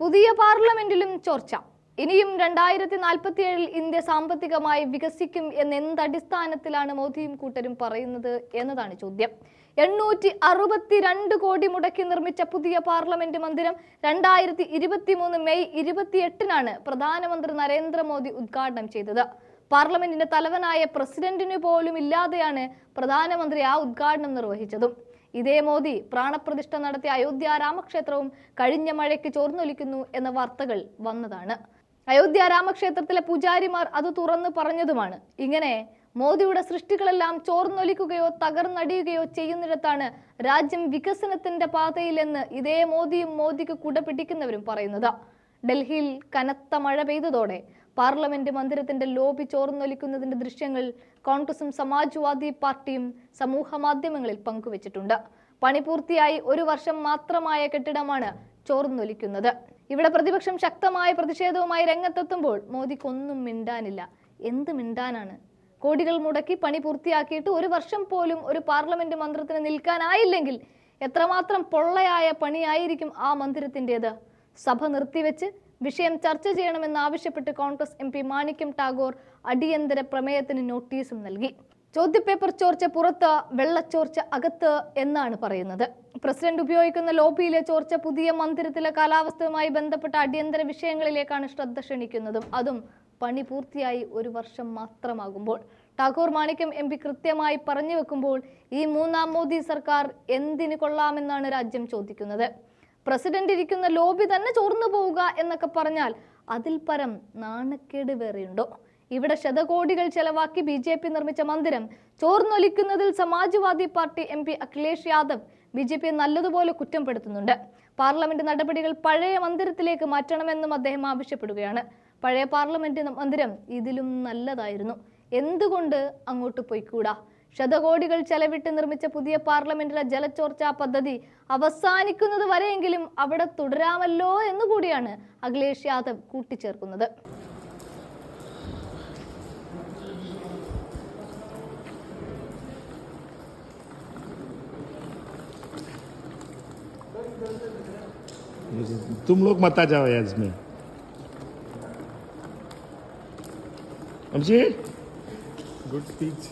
പുതിയ പാർലമെന്റിലും ചോർച്ച. ഇനിയും രണ്ടായിരത്തി നാൽപ്പത്തിയേഴിൽ ഇന്ത്യ സാമ്പത്തികമായി വികസിക്കും എന്ന് എന്തടിസ്ഥാനത്തിലാണ് മോദിയും കൂട്ടരും പറയുന്നത് എന്നതാണ് ചോദ്യം. എണ്ണൂറ്റി അറുപത്തിരണ്ട് കോടി മുടക്കി നിർമ്മിച്ച പുതിയ പാർലമെന്റ് മന്ദിരം രണ്ടായിരത്തി ഇരുപത്തി മൂന്ന് മെയ് ഇരുപത്തിയെട്ടിനാണ് പ്രധാനമന്ത്രി നരേന്ദ്രമോദി ഉദ്ഘാടനം ചെയ്തത്. പാർലമെന്റിന്റെ തലവനായ പ്രസിഡന്റിന് പോലും ഇല്ലാതെയാണ് പ്രധാനമന്ത്രി ആ ഉദ്ഘാടനം നിർവഹിച്ചതും. ഇതേ മോദി പ്രാണപ്രതിഷ്ഠ നടത്തിയ അയോധ്യ രാമക്ഷേത്രവും കഴിഞ്ഞ മഴയ്ക്ക് ചോർന്നൊലിക്കുന്നു എന്ന വാർത്തകൾ വന്നതാണ്. അയോധ്യ രാമക്ഷേത്രത്തിലെ പൂജാരിമാർ അത് തുറന്നു പറഞ്ഞതുമാണ്. ഇങ്ങനെ മോദിയുടെ സൃഷ്ടികളെല്ലാം ചോർന്നൊലിക്കുകയോ തകർന്നടിയുകയോ ചെയ്യുന്നിടത്താണ് രാജ്യം വികസനത്തിന്റെ പാതയിലെന്ന് ഇതേ മോദിയും മോദിക്ക് കുട പിടിക്കുന്നവരും പറയുന്നത്. ഡൽഹിയിൽ കനത്ത മഴ പെയ്തതോടെ പാർലമെന്റ് മന്ദിരത്തിന്റെ ലോബി ചോർന്നൊലിക്കുന്നതിന്റെ ദൃശ്യങ്ങൾ കോൺഗ്രസും സമാജ്വാദി പാർട്ടിയും സമൂഹ മാധ്യമങ്ങളിൽ പങ്കുവച്ചിട്ടുണ്ട്. പണി പൂർത്തിയായി ഒരു വർഷം മാത്രമായ കെട്ടിടമാണ് ചോർന്നൊലിക്കുന്നത്. ഇവിടെ പ്രതിപക്ഷം ശക്തമായ പ്രതിഷേധവുമായി രംഗത്തെത്തുമ്പോൾ മോദിക്കൊന്നും മിണ്ടാനില്ല. എന്ത് മിണ്ടാനാണ്? കോടികൾ മുടക്കി പണി പൂർത്തിയാക്കിയിട്ട് ഒരു വർഷം പോലും ഒരു പാർലമെന്റ് മന്ദിരത്തിന് നിൽക്കാനായില്ലെങ്കിൽ എത്രമാത്രം പൊള്ളയായ പണിയായിരിക്കും ആ മന്ദിരത്തിന്റെത്? സഭ നിർത്തിവെച്ച് വിഷയം ചർച്ച ചെയ്യണമെന്നാവശ്യപ്പെട്ട് Congress M P Manickam Tagore അടിയന്തര പ്രമേയത്തിന് നോട്ടീസും നൽകി. ചോദ്യപേപ്പർ ചോർച്ച പുറത്ത് വെള്ളച്ചോർച്ച അകത്ത് എന്നാണ് പറയുന്നത്. പ്രസിഡന്റ് ഉപയോഗിക്കുന്ന ലോബിയിലെ ചോർച്ച പുതിയ മന്ദിരത്തിലെ കാലാവസ്ഥയുമായി ബന്ധപ്പെട്ട അടിയന്തര വിഷയങ്ങളിലേക്കാണ് ശ്രദ്ധ ക്ഷണിക്കുന്നതും. അതും പണി പൂർത്തിയായി ഒരു വർഷം മാത്രമാകുമ്പോൾ. ടാഗോർ മാണിക്യം എം പി കൃത്യമായി പറഞ്ഞു വെക്കുമ്പോൾ ഈ മൂന്നാം മോദി സർക്കാർ എന്തിനു കൊള്ളാമെന്നാണ് രാജ്യം ചോദിക്കുന്നത്. പ്രസിഡന്റ് ഇരിക്കുന്ന ലോബി തന്നെ ചോർന്നു പോവുക എന്നൊക്കെ പറഞ്ഞാൽ അതിൽ പരം നാണക്കേട് വേറെയുണ്ടോ? ഇവിടെ ശതകോടികൾ ചെലവാക്കി ബി ജെ പി നിർമ്മിച്ച മന്ദിരം ചോർന്നൊലിക്കുന്നതിൽ Samajwadi Party M P Akhilesh Yadav B J പിയെ നല്ലതുപോലെ കുറ്റപ്പെടുത്തുന്നുണ്ട്. പാർലമെന്റ് നടപടികൾ പഴയ മന്ദിരത്തിലേക്ക് മാറ്റണമെന്നും അദ്ദേഹം ആവശ്യപ്പെടുകയാണ്. പഴയ പാർലമെന്റ് മന്ദിരം ഇതിലും നല്ലതായിരുന്നു. എന്തുകൊണ്ട് അങ്ങോട്ട് പോയിക്കൂടാ? ശതകോടികൾ ചെലവിട്ട് നിർമ്മിച്ച പുതിയ പാർലമെന്റിലെ ജലച്ചോർച്ചാ പദ്ധതി അവസാനിക്കുന്നത് വരെയെങ്കിലും അവിടെ തുടരാമല്ലോ എന്നുകൂടിയാണ് അഖിലേഷ് യാദവ് കൂട്ടിച്ചേർക്കുന്നത് तुम लोग मत आ जाओ यार इसमें अभिषेक Good speech.